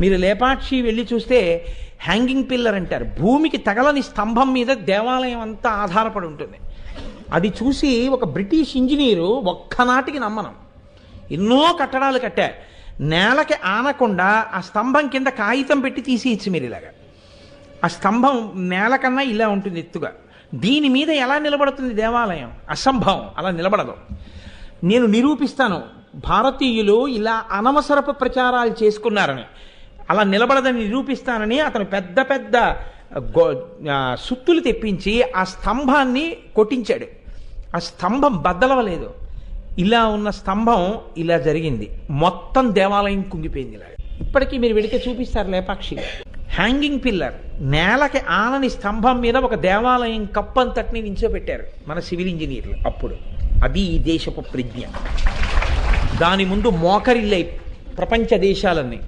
మీరు లేపాక్షి వెళ్ళి చూస్తే హ్యాంగింగ్ పిల్లర్ అంటారు. భూమికి తగలని స్తంభం మీద దేవాలయం అంతా ఆధారపడి ఉంటుంది. అది చూసి ఒక బ్రిటిష్ ఇంజనీరు ఒక్కనాటికి నమ్మనం. ఎన్నో కట్టడాలు కట్టారు. నేలకి ఆనకుండా ఆ స్తంభం కింద కాగితం పెట్టి తీసేయచ్చు మీరు ఇలాగా. ఆ స్తంభం నేల కన్నా ఇలా ఉంటుంది ఎత్తుగా. దీని మీద ఎలా నిలబడుతుంది దేవాలయం? అసంభవం. అలా నిలబడదు. నేను నిరూపిస్తాను. భారతీయులు ఇలా అనవసరపు ప్రచారాలు చేసుకున్నారని. అలా నిలబడదని నిరూపిస్తానని అతను పెద్ద పెద్ద సుత్తులు తెప్పించి ఆ స్తంభాన్ని కొట్టించాడు. ఆ స్తంభం బద్దలవలేదు. ఇలా ఉన్న స్తంభం ఇలా జరిగింది. మొత్తం దేవాలయం కుంగిపోయింది ఇలా. ఇప్పటికీ మీరు వెడితే చూపిస్తారు లేపాక్షి. హ్యాంగింగ్ పిల్లర్ నేలకి ఆనని స్తంభం మీద ఒక దేవాలయం కప్పంతటిని నించోబెట్టారు మన సివిల్ ఇంజనీర్లు అప్పుడు. అది ఈ దేశపు ప్రజ్ఞ. దాని ముందు మోకరిల్లై ప్రపంచ దేశాలన్నీ.